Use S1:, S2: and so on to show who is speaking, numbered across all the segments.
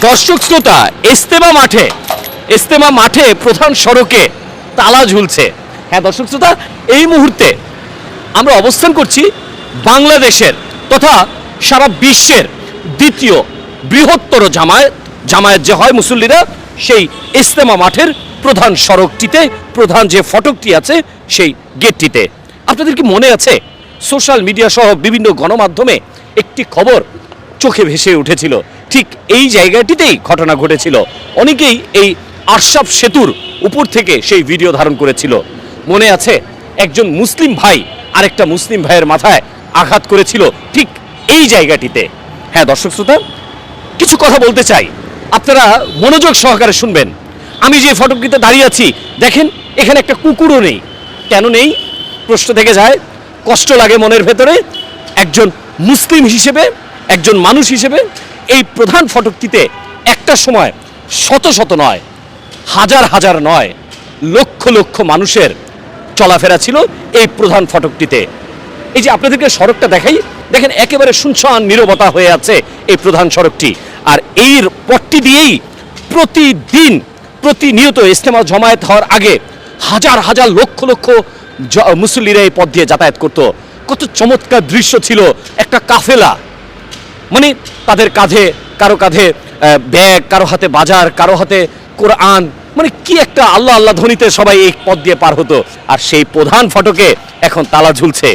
S1: দর্শক শ্রোতা, ইস্তেমা মাঠে ইস্তেমা মাঠে প্রধান সড়কে তালা ঝুলছে। হ্যাঁ দর্শক শ্রোতা, এই মুহূর্তে আমরা অবস্থান করছি বাংলাদেশের তথা সারা বিশ্বের দ্বিতীয় বৃহত্তর জামায়াত জামায়াত যে হয় মুসল্লিরা, সেই ইস্তেমা মাঠের প্রধান সড়কটিতে, প্রধান যে ফটকটি আছে সেই গেটটিতে। আপনাদের কি মনে আছে? সোশ্যাল মিডিয়া সহ বিভিন্ন গণমাধ্যমে একটি খবর চোখে ভেসে উঠেছিল। ঠিক এই জায়গাটিতেই ঘটনা ঘটেছিল। অনেকেই এই আরশাব সেতুর উপর থেকে সেই ভিডিও ধারণ করেছিল। মনে আছে, একজন মুসলিম ভাই আরেকটা মুসলিম ভাইয়ের মাথায় আঘাত করেছিল ঠিক এই জায়গাটিতে। হ্যাঁ দর্শক শ্রোতা, কিছু কথা বলতে চাই। আপনারা মনোযোগ সহকারে শুনবেন। আমি যে ফটকটিতে দাঁড়িয়ে আছি, দেখেন, এখানে একটা কুকুরও নেই। কেন নেই? প্রশ্ন থেকে যায়, কষ্ট লাগে মনের ভেতরে। একজন মুসলিম হিসেবে একজন মানুষ হিসেবে এই প্রধান ফটকটিতে একটা সময় শত শত নয়, হাজার হাজার নয়, লক্ষ লক্ষ মানুষের চলাফেরা ছিল এই প্রধান ফটকটিতে। এই যে আপনাদেরকে সড়কটা দেখাই, দেখেন একেবারে শুনশান নীরবতা হয়ে আছে এই প্রধান সড়কটি। আর এই পথটি দিয়েই প্রতিদিন প্রতিনিয়ত ইস্তেমা জমায়েত হওয়ার আগে হাজার হাজার লক্ষ লক্ষ মুসল্লিরা এই পথ দিয়ে যাতায়াত করত। কত চমৎকার দৃশ্য ছিল, একটা কাফেলা মানে তাদের কাঁধে, কারও কাঁধে ব্যাগ, কারও হাতে বাজার, কারও হাতে কোরআন মানে কি একটা আল্লাহ আল্লাহ ধ্বনিতে সবাই এই পথ দিয়ে পার হতো। আর সেই প্রধান ফটকে এখন তালা ঝুলছে।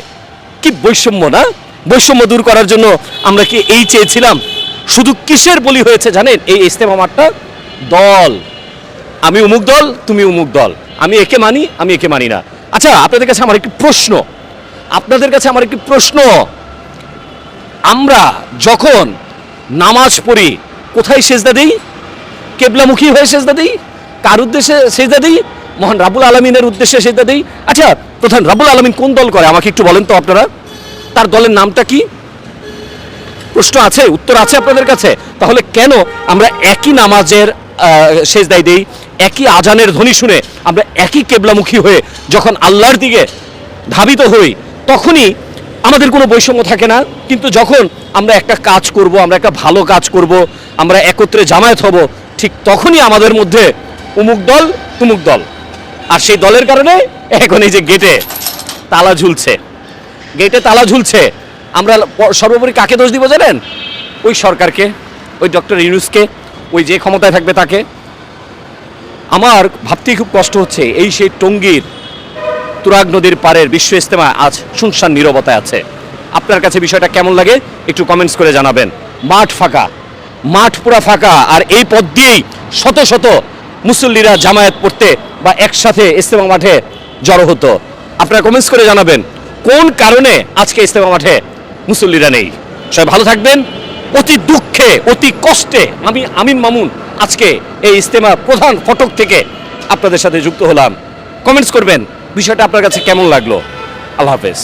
S1: কি বৈষম্য না? বৈষম্য দূর করার জন্য আমরা কি এই চেয়েছিলাম? শুধু কিসের বলি হয়েছে জানেন? এই ইস্তেমা মাঠটা? দল। আমি উমুক দল, তুমি উমুক দল। আমি একে মানি, আমি একে মানি না। আচ্ছা আপনাদের কাছে আমার একটি প্রশ্ন। আপনাদের কাছে আমার একটি প্রশ্ন। আমরা যখন নামাজ পড়ি, কোথায় সেজদা দিই? কেবলামুখী হয়ে সেজদা দিই? কার উদ্দেশ্যে সেজদা দিই? মহান রাবুল আলমিনের উদ্দেশ্যে সেজদা দিই? আচ্ছা প্রধান রাবুল আলমিন কোন দল করে? আমাকে একটু বলেন তো আপনারা। তার দলের নামটা কি? প্রশ্ন আছে, উত্তর আছে আপনাদের কাছে? তাহলে কেন আমরা একই নামাজের সেজদাই দেই? একই আজানের ধ্বনি শুনে আমরা একই কেবলামুখী হয়ে যখন আল্লাহর দিকে ধাবিত হই, তখনই আমাদের কোনো বৈষম্য থাকে না, কিন্তু যখন আমরা একটা কাজ করব, আমরা একটা ভালো কাজ করব, আমরা একত্রে জামায়াত হব, ঠিক তখনই আমাদের মধ্যে উমুক দল, তুমুক দল। আর সেই দলের কারণে এখন এই যে গেটে তালা ঝুলছে। গেটে তালা ঝুলছে। আমরা সর্বোপরি কাকে দোষ দিব জানেন? ওই সরকারকে, ওই ডক্টর ইউনুসকে, ওই যে ক্ষমতায় থাকবে তাকে। আমার ভাবতেই খুব কষ্ট হচ্ছে, এই সেই টঙ্গীর তুরাগ নদীর পারের বিশ্ব ইস্তেমা আজ শুনশান নীরবতায় আছে। আপনার কাছে বিষয়টা কেমন লাগে, একটু কমেন্টস করে জানাবেন। মাঠ ফাঁকা, মাঠ পুরা ফাঁকা, আর এই পথ দিয়েই শত শত মুসল্লিরা জামায়াত পড়তে বা একসাথে ইস্তেমা মাঠে জড়ো হতো। আপনারা কমেন্টস করে জানাবেন, কোন কারণে আজকে ইস্তেমা মাঠে মুসল্লিরা নেই? সবাই ভালো থাকবেন। অতি দুঃখে, অতি কষ্টে আমি আমিন মামুন আজকে এই ইস্তেমা প্রধান ফটক থেকে আপনাদের সাথে যুক্ত হলাম। কমেন্টস করবেন বিষয়টা আপনার কাছে কেমন লাগল? আল্লাহ হাফেজ।